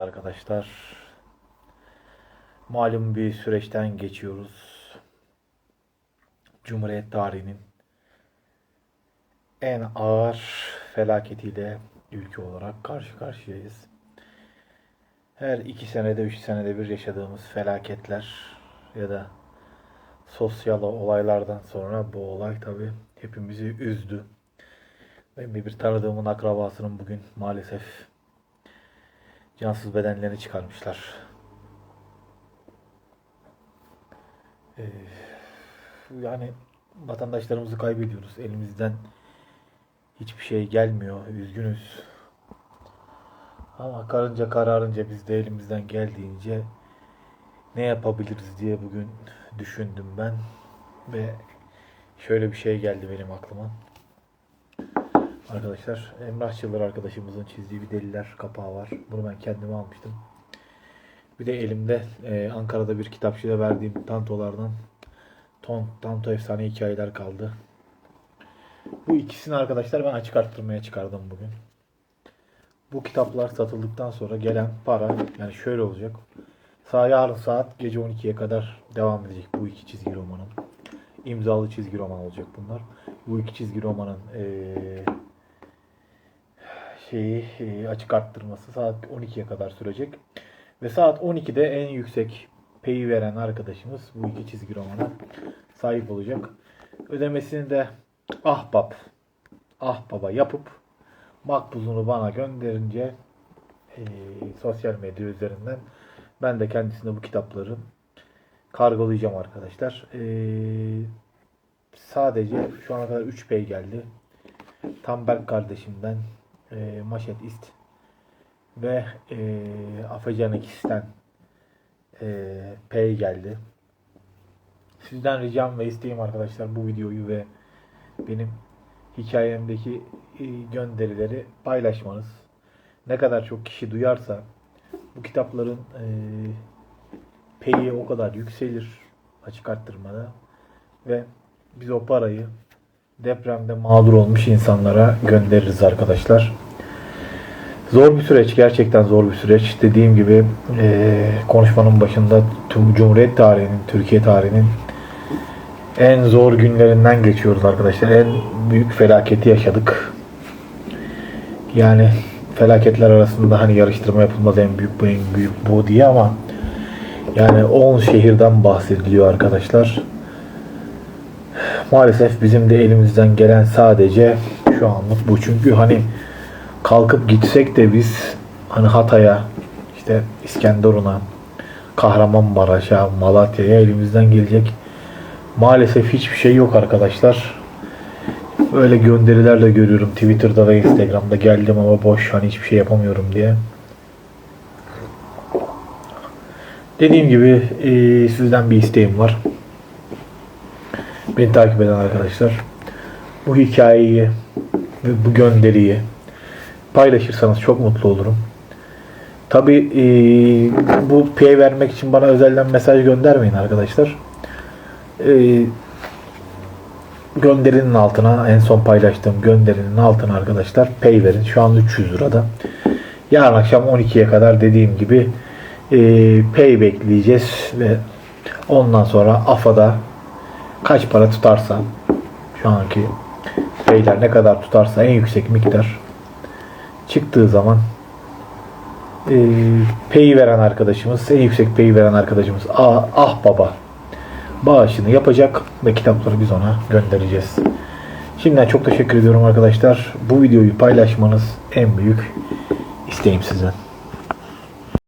Arkadaşlar malum bir süreçten geçiyoruz. Cumhuriyet tarihinin en ağır felaketiyle ülke olarak karşı karşıyayız. Her iki senede, üç senede bir yaşadığımız felaketler ya da sosyal olaylardan sonra bu olay tabii hepimizi üzdü. Benim bir tanıdığımın akrabasının bugün maalesef cansız bedenlerini çıkarmışlar. Ee, yani vatandaşlarımızı kaybediyoruz. Elimizden hiçbir şey gelmiyor. Üzgünüz. Ama karınca kararınca biz de elimizden geldiğince ne yapabiliriz diye bugün düşündüm ben. Ve şöyle bir şey geldi benim aklıma. Arkadaşlar Emrah Çıldır arkadaşımızın çizdiği bir deliler kapağı var. Bunu ben kendime almıştım. Bir de elimde e, Ankara'da bir kitapçıda verdiğim tantolardan ton, tanto efsane hikayeler kaldı. Bu ikisini arkadaşlar ben açık arttırmaya çıkardım bugün. Bu kitaplar satıldıktan sonra gelen para yani şöyle olacak. Sa yarın saat gece 12'ye kadar devam edecek bu iki çizgi romanın. İmzalı çizgi roman olacak bunlar. Bu iki çizgi romanın eee şeyi e, açık arttırması saat 12'ye kadar sürecek. Ve saat 12'de en yüksek peyi veren arkadaşımız bu iki çizgi romana sahip olacak. Ödemesini de ahbap ahbaba yapıp makbuzunu bana gönderince e, sosyal medya üzerinden ben de kendisine bu kitapları kargolayacağım arkadaşlar. E, sadece şu ana kadar 3 pey geldi. Tamberk kardeşimden e, Maşet İst ve e, Afecan ikisinden e, P geldi. Sizden ricam ve isteğim arkadaşlar bu videoyu ve benim hikayemdeki e, gönderileri paylaşmanız. Ne kadar çok kişi duyarsa bu kitapların e, peyi o kadar yükselir açık arttırmada ve biz o parayı depremde mağdur olmuş insanlara göndeririz arkadaşlar. Zor bir süreç, gerçekten zor bir süreç. Dediğim gibi eee, konuşmanın başında tüm Cumhuriyet tarihinin, Türkiye tarihinin en zor günlerinden geçiyoruz arkadaşlar. En büyük felaketi yaşadık. Yani felaketler arasında hani yarıştırma yapılmaz en büyük bu en büyük bu diye ama yani 10 şehirden bahsediliyor arkadaşlar. Maalesef bizim de elimizden gelen sadece şu anlık bu. Çünkü hani kalkıp gitsek de biz hani Hatay'a, işte İskenderun'a, Kahramanmaraş'a, Malatya'ya elimizden gelecek maalesef hiçbir şey yok arkadaşlar. Öyle gönderilerle görüyorum Twitter'da ve Instagram'da geldim ama boş hani hiçbir şey yapamıyorum diye. Dediğim gibi eee, sizden bir isteğim var. Beni takip eden arkadaşlar bu hikayeyi ve bu gönderiyi paylaşırsanız çok mutlu olurum. Tabi bu pay vermek için bana özelden mesaj göndermeyin arkadaşlar. E, gönderinin altına en son paylaştığım gönderinin altına arkadaşlar pay verin. Şu an 300 lirada. Yarın akşam 12'ye kadar dediğim gibi e, pay bekleyeceğiz ve ondan sonra AFA'da kaç para tutarsa şu anki payler ne kadar tutarsa en yüksek miktar çıktığı zaman e, pay veren arkadaşımız en yüksek pay veren arkadaşımız ah, ah baba bağışını yapacak ve kitapları biz ona göndereceğiz. Şimdiden çok teşekkür ediyorum arkadaşlar. Bu videoyu paylaşmanız en büyük isteğim sizden.